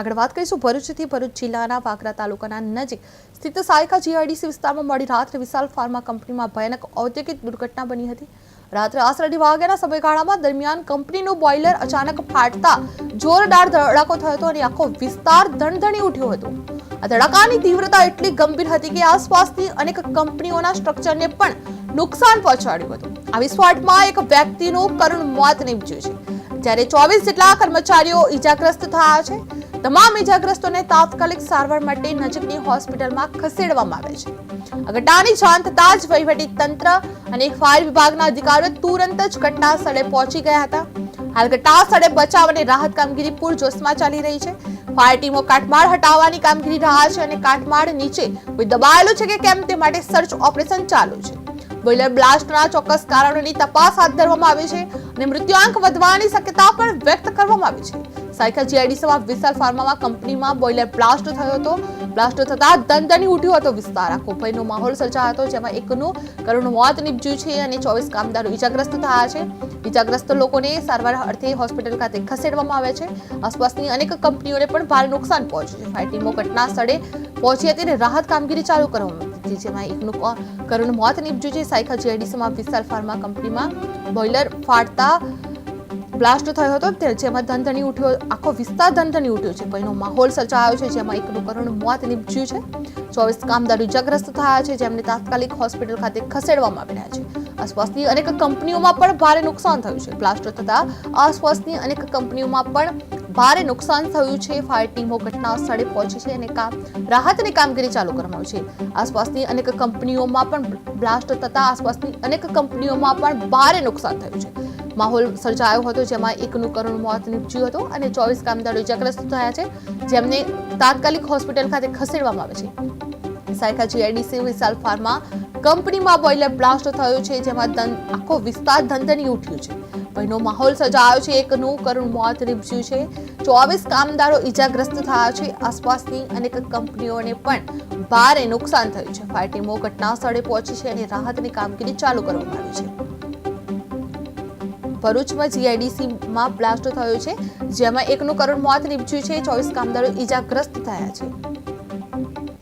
આગળ વાત કરીશું ભરૂચથી ભરૂચ જિલ્લાના વાગરા તાલુકાના નજીક સ્થિત સાયકા જીઆઈડીસી વિસ્તારમાં મોડી રાત્રે વિશાલ ફાર્મા કંપનીમાં ભયાનક ઔદ્યોગિક દુર્ઘટના બની હતી. રાત્રે આશરે વાગ્યાના સમયગાળામાં દરમિયાન કંપનીનું બોઇલર અચાનક ફાટતા જોરદાર ધડાકો થયો હતો અને આખો વિસ્તાર ધણધણી ઉઠ્યો હતો. આ ધડાકાની તીવ્રતા એટલી ગંભીર હતી કે આસપાસની અનેક કંપનીઓના સ્ટ્રક્ચરને પણ નુકસાન પહોંચાડ્યું હતું. આ વિસ્ફોટમાં એક વ્યક્તિનું કરુણ મોત નીપજ્યું છે. જ્યારે ચોવીસ જેટલા કર્મચારીઓ ઈજાગ્રસ્ત થયા છે, તમામ ઈજાગ્રસ્તોને તાત્કાલિક સારવાર માટે નજીકની હોસ્પિટલમાં ખસેડવામાં આવે છે. ઘટનાની જાણ થતાં જ વહીવટી તંત્ર અને ફાયર વિભાગના અધિકારીઓ તુરંત જ ઘટના સ્થળે પહોંચી ગયા હતા. હાલ ઘટના સ્થળે બચાવ અને રાહત કામગીરી પૂરજોશમાં ચાલી રહી છે. ફાયર ટીમો કાટમાળ હટાવવાની કામગીરી રહ્યા છે અને કાટમાળ નીચે કોઈ દબાયેલું છે કે કેમ તે માટે સર્ચ ઓપરેશન ચાલુ છે. બોઇલર બ્લાસ્ટના ચોક્કસ કારણોની તપાસ હાથ ધરવામાં આવી છે. અને મૃત્યુઆંક વધવાની શક્યતા પણ વ્યક્ત કરવામાં આવી છે. સાયકલ સવા વિશાલ ફાર્મામાં કંપનીમાં બોઇલર બ્લાસ્ટ થયો હતો. બ્લાસ્ટ થતા દંદની ઉઠ્યો હતો વિસ્તાર. આખો ભયનો માહોલ સર્જાયો હતો, જેમાં એકનું કરુણ મોત નીપજ્યું છે અને ચોવીસ કામદારો ઈજાગ્રસ્ત થયા છે. ઈજાગ્રસ્ત લોકોને સારવાર અર્થે હોસ્પિટલ ખાતે ખસેડવામાં આવ્યા છે. આસપાસની અનેક કંપનીઓને પણ ભારે નુકસાન પહોંચ્યું છે. ફાયર ટીમો ઘટના સ્થળે પહોંચી હતી અને રાહત કામગીરી ચાલુ કરવામાં હતી જેમાં એકનું કરુણ મોત નીપજ્યું છે સાયકલ જીઆઈડીસીમાં વિશાલ ફાર્મા કંપનીમાં બોઇલર ફાટતા બ્લાસ્ટ થયો હતો જેમાં ધનધની ઉઠ્યો, આખો વિસ્તાર ધનધની ઉઠ્યો છે. ભયનો માહોલ સર્જાયો છે જેમાં એકનું કરુણ મોત નીપજ્યું છે. ચોવીસ કામદારો ઇજાગ્રસ્ત થયા છે જેમને તાત્કાલિક હોસ્પિટલ ખાતે ખસેડવામાં આવી રહ્યા છે. આસપાસની અનેક કંપનીઓમાં પણ ભારે નુકસાન થયું છે. બ્લાસ્ટ થતા આસપાસની અનેક કંપનીઓમાં પણ ભારે નુકસાન થયું છે. ફાયર ટીમો ઘટના સ્થળે પહોંચી છે અને કામ રાહતની કામગીરી ચાલુ કરવામાં છે. આસપાસની અનેક કંપનીઓમાં પણ બ્લાસ્ટ થતા આસપાસની અનેક કંપનીઓમાં પણ ભારે નુકસાન થયું છે. માહોલ સર્જાયો હતો, જેમાં એકનું કરુણ મોત નીપજ્યું હતું અને ચોવીસ કામદારો ઇજાગ્રસ્ત થયા છે, જેમને તાત્કાલિક હોસ્પિટલ ખાતે ખસેડવામાં આવે છે. સાયકા જીઆઈડીસી વિશાલ ફાર્મા કંપનીમાં બોઇલર બ્લાસ્ટ થયો છે, જેમાં આખો વિસ્તાર ધંધની ઉઠ્યું છે. ભયનો માહોલ સર્જાયો છે, એકનું કરુણ મોત નીપજ્યું છે. ચોવીસ કામદારો ઇજાગ્રસ્ત થયા છે, આસપાસની અનેક કંપનીઓને પણ ભારે નુકસાન થયું છે. ફાયર ટીમો ઘટના સ્થળે પહોંચી છે અને રાહતની કામગીરી ચાલુ કરવામાં આવી છે. ભરૂચમાં જીઆઈડીસીમાં બ્લાસ્ટ થયો છે, જેમાં એકનું કરુણ મોત નીપજ્યું છે. ચોવીસ કામદારો ઈજાગ્રસ્ત થયા છે.